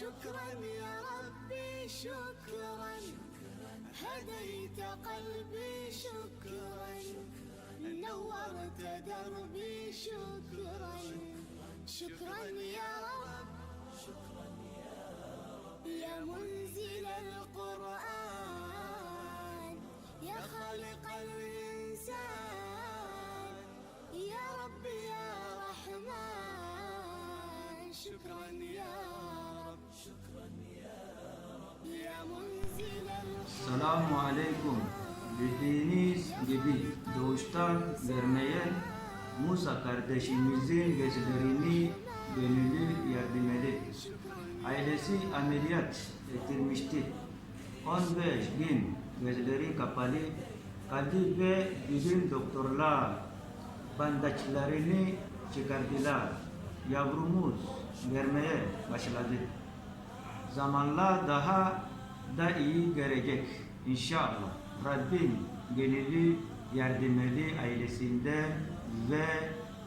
شكرا يا ربي شكرا. هديت قلبي شكرا. نورت دربي شكرا. شكرا يا رب. يا منزل القرآن يا خالق الإنسان. يا رب يا رحمن. شكرا يا رب. Selamu Aleyküm. Bildiğiniz gibi doğuştan vermeyen Musa kardeşimizin gezilerini gönüllü yardım edip ailesi ameliyat ettirmişti. 15 gün gözleri kapalı kaldı ve bizim doktorlar bandajlarını çıkardılar. Yavrumuz vermeye başladı zamanla daha da iyi gelecek inşallah. Rabbim gönüllü yardımcı ailesinden ve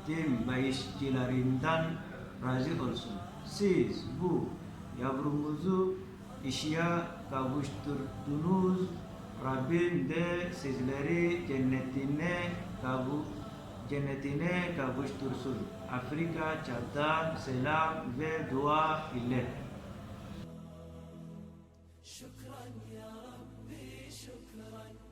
tüm bağışçılarından razı olsun. Siz bu yavrumuzu işe kavuşturdunuz. Rabbim de sizleri cennetine kavu cennetine kavuştursun. Afrika, Çat'tan selam ve dua ile. شكرا يا ربي شكرا.